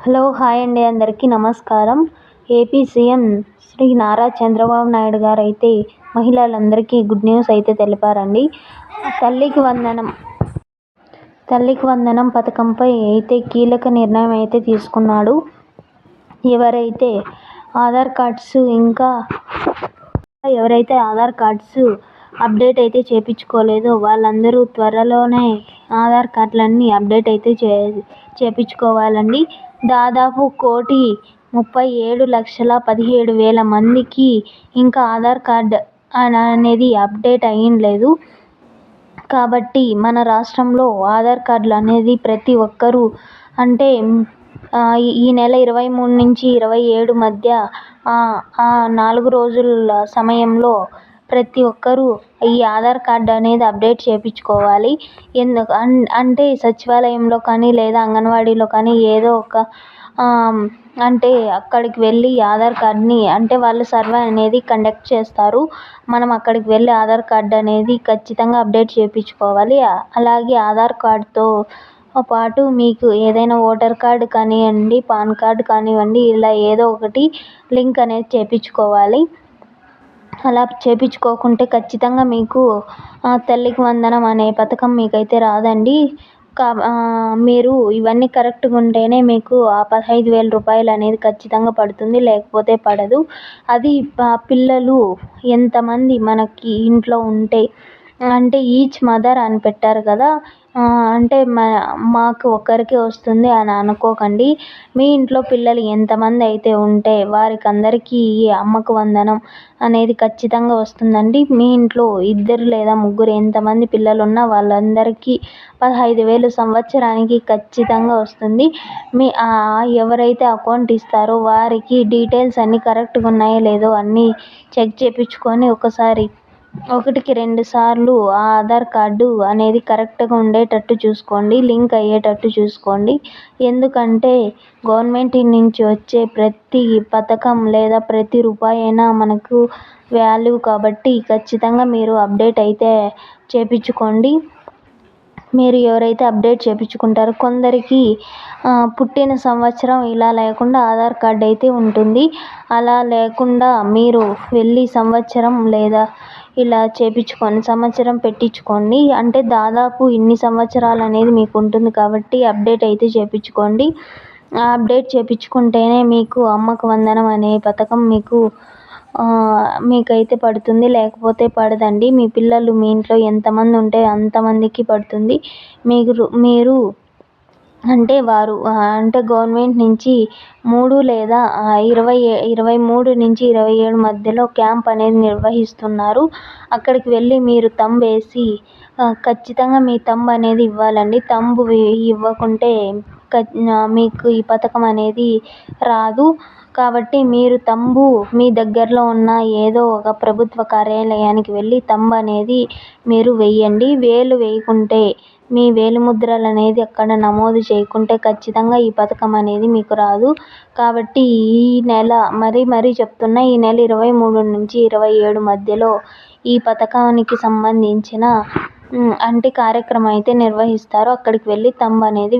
Hello hi అండి అందరికీ నమస్కారం. ఏపీ సీఎం శ్రీ నారా చంద్రబాబు నాయుడు గారు అయితే మహిళలందరికీ గుడ్ న్యూస్ అయితే తెలిపారండి. తల్లికి వందనం తల్లికి వందనం పథకంపై అయితే కీలక నిర్ణయం అయితే తీసుకున్నాడు. ఎవరైతే ఆధార్ కార్డ్స్ ఇంకా ఎవరైతే ఆధార్ కార్డ్స్ అప్డేట్ అయితే చేపించుకోలేదో వాళ్ళందరూ త్వరలోనే ఆధార్ కార్డులన్నీ అప్డేట్ అయితే చే చేయించుకోవాలండి దాదాపు కోటి ముప్పై ఏడు లక్షల పదిహేడు వేల మందికి ఇంకా ఆధార్ కార్డ్ అనేది అప్డేట్ అయ్యిండలేదు. కాబట్టి మన రాష్ట్రంలో ఆధార్ కార్డులు అనేది ప్రతి ఒక్కరూ అంటే ఈ నెల ఇరవై మూడు నుంచి ఇరవై ఏడు మధ్య నాలుగు రోజుల సమయంలో ప్రతి ఒక్కరూ ఈ ఆధార్ కార్డ్ అనేది అప్డేట్ చేయించుకోవాలి. ఎందుకు అంటే సచివాలయంలో కానీ లేదా అంగన్వాడీలో కానీ ఏదో ఒక అంటే అక్కడికి వెళ్ళి ఆధార్ కార్డ్ని అంటే వాళ్ళు సర్వే అనేది కండక్ట్ చేస్తారు. మనం అక్కడికి వెళ్ళి ఆధార్ కార్డ్ అనేది ఖచ్చితంగా అప్డేట్ చేయించుకోవాలి. అలాగే ఆధార్ కార్డ్తో పాటు మీకు ఏదైనా ఓటర్ కార్డ్ కానివ్వండి పాన్ కార్డ్ కానివ్వండి ఇలా ఏదో ఒకటి లింక్ అనేది చేయించుకోవాలి. అలా చేయించుకోకుంటే ఖచ్చితంగా మీకు తల్లికి వందనం అనే పథకం మీకైతే రాదండి. కా మీరు ఇవన్నీ కరెక్ట్గా ఉంటేనే మీకు ఆ పదహైదు వేల రూపాయలు అనేది ఖచ్చితంగా పడుతుంది లేకపోతే పడదు. అది పిల్లలు ఎంతమంది మనకి ఇంట్లో ఉంటే అంటే ఈచ్ మదర్ అని పెట్టారు కదా అంటే మా మాకు ఒక్కరికే వస్తుంది అని అనుకోకండి. మీ ఇంట్లో పిల్లలు ఎంతమంది అయితే ఉంటే వారికి అందరికీ ఈ అమ్మకు వందనం అనేది ఖచ్చితంగా వస్తుందండి. మీ ఇంట్లో ఇద్దరు లేదా ముగ్గురు ఎంతమంది పిల్లలు ఉన్నా వాళ్ళందరికీ పదహైదు వేలు సంవత్సరానికి ఖచ్చితంగా వస్తుంది. మీ ఎవరైతే అకౌంట్ ఇస్తారో వారికి డీటెయిల్స్ అన్నీ కరెక్ట్గా ఉన్నాయో లేదో అన్నీ చెక్ చేయించుకొని ఒకసారి ఒకటికి రెండు సార్లు ఆ ఆధార్ కార్డు అనేది కరెక్ట్గా ఉండేటట్టు చూసుకోండి లింక్ అయ్యేటట్టు చూసుకోండి. ఎందుకంటే గవర్నమెంట్ నుంచి వచ్చే ప్రతి పథకం లేదా ప్రతి రూపాయి అయినా మనకు వాల్యూ కాబట్టి ఖచ్చితంగా మీరు అప్డేట్ అయితే చేయించుకోండి మీరు ఎవరైతే అప్డేట్ చేయించుకుంటారో కొందరికి పుట్టిన సంవత్సరం ఇలా లేకుండా ఆధార్ కార్డ్ అయితే ఉంటుంది. అలా లేకుండా మీరు వెళ్ళి సంవత్సరం లేదా ఇలా చేయించుకొని సంవత్సరం పెట్టించుకోండి. అంటే దాదాపు ఇన్ని సంవత్సరాలు అనేది మీకు ఉంటుంది కాబట్టి అప్డేట్ అయితే చేయించుకోండి అప్డేట్ చేయించుకుంటేనే మీకు అమ్మకు వందనం అనే పథకం మీకు మీకైతే పడుతుంది. లేకపోతే పడదండి. మీ పిల్లలు మీ ఇంట్లో ఎంతమంది ఉంటే అంతమందికి పడుతుంది. మీరు మీరు అంటే వారు అంటే గవర్నమెంట్ నుంచి మూడు లేదా ఇరవై ఇరవై మూడు నుంచి ఇరవై ఏడు మధ్యలో క్యాంప్ అనేది నిర్వహిస్తున్నారు. అక్కడికి వెళ్ళి మీరు తంబు వేసి ఖచ్చితంగా మీ తంబు అనేది ఇవ్వాలండి. తంబు ఇవ్వకుంటే మీకు ఈ పథకం అనేది రాదు. కాబట్టి మీరు తంబు మీ దగ్గరలో ఉన్న ఏదో ఒక ప్రభుత్వ కార్యాలయానికి వెళ్ళి తంబు అనేది మీరు వేయండి. వేలు వేయకుంటే మీ వేలిముద్రలు అనేది అక్కడ నమోదు చేయకుంటే ఖచ్చితంగా ఈ పథకం అనేది మీకు రాదు. కాబట్టి ఈ నెల మరీ మరీ చెప్తున్నా ఈ నెల ఇరవై మూడు నుంచి ఇరవై ఏడు మధ్యలో ఈ పథకానికి సంబంధించిన అంటే కార్యక్రమం అయితే నిర్వహిస్తారు. అక్కడికి వెళ్ళి తంబు అనేది